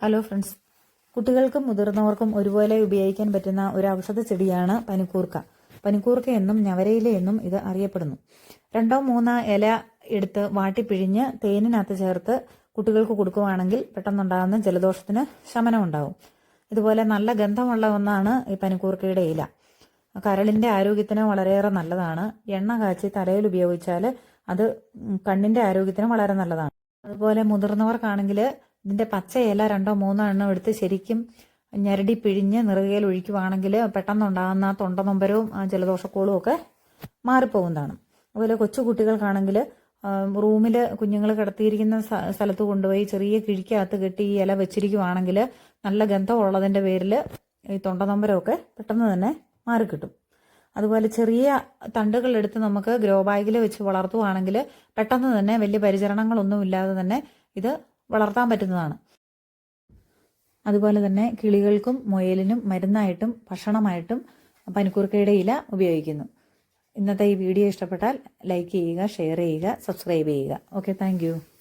Hello friends കുട്ടികൾക്കും മുതിർന്നവർക്കും ഒരുപോലെ ഉപയോഗിക്കാൻ പറ്റുന്ന ഒരു ഔഷധ ചെടിയാണ് പനിക്കൂർക്ക. പനിക്കൂർക്ക എന്നും ഞവരയില എന്നും ഇത് അറിയപ്പെടുന്നു. രണ്ടോ മൂന്നോ ഇല എടുത്ത് വാട്ടിപ്പിഴിഞ്ഞ് തേനിനകത്ത് ചേർത്ത് കുട്ടികൾക്ക് കൊടുക്കുകയാണെങ്കിൽ പെട്ടെന്നുണ്ടാകുന്ന ജലദോഷത്തിന് ശമനം ഉണ്ടാവും ഇതുപോലെ നല്ല ഗന്ധമുള്ള ഒന്നാണ് ഈ പനിക്കൂർക്കയുടെ ഇല. കരളിന്റെ ആരോഗ്യത്തിന് വളരെയേറെ നല്ലതാണ്. എണ്ണ കാച്ചി തലയിൽ ഉപയോഗിച്ചാൽ അത് കണ്ണിന്റെ ആരോഗ്യത്തിന് വളരെ നല്ലതാണ്. അതുപോലെ മുതിർന്നവർക്കാണെങ്കിൽ ഇതിന്റെ പച്ച ഇല രണ്ടോ മൂന്നോ എണ്ണം എടുത്ത് ശരിക്കും ഞെരടി പിഴിഞ്ഞ് നിറുകയിൽ ഒഴിക്കുവാണെങ്കിൽ പെട്ടെന്നുണ്ടാകുന്ന തൊണ്ടനൊമ്പരവും ജലദോഷക്കോളും ഒക്കെ മാറിപ്പോകുന്നതാണ്. അതുപോലെ കൊച്ചു കുട്ടികൾക്കാണെങ്കിൽ റൂമിൽ കുഞ്ഞുങ്ങൾ കിടത്തിയിരിക്കുന്ന സ്ഥലത്ത് കൊണ്ടുപോയി ചെറിയ കിഴിക്കകത്ത് കെട്ടി ഈ ഇല വെച്ചിരിക്കുവാണെങ്കിൽ നല്ല ഗന്ധമുള്ളതിന്റെ പേരിൽ ഈ തൊണ്ടനൊമ്പരമൊക്കെ പെട്ടെന്ന് തന്നെ മാറിക്കിട്ടും. അതുപോലെ ചെറിയ തണ്ടുകൾ എടുത്ത് നമുക്ക് ഗ്രോ ബാഗിൽ വെച്ച് വളർത്തുവാണെങ്കിൽ പെട്ടെന്ന് തന്നെ വലിയ പരിചരണങ്ങളൊന്നും ഇല്ലാതെ തന്നെ ഇത് വളർത്താൻ പറ്റുന്നതാണ്. അതുപോലെ തന്നെ കിളികൾക്കും മുയലിനും മരുന്നായിട്ടും ഭക്ഷണമായിട്ടും പനിക്കൂർക്കയുടെ ഇല ഉപയോഗിക്കുന്നു. ഇന്നത്തെ ഈ വീഡിയോ ഇഷ്ടപ്പെട്ടാൽ ലൈക്ക് ചെയ്യുക ഷെയർ ചെയ്യുക സബ്സ്ക്രൈബ് ചെയ്യുക. Okay thank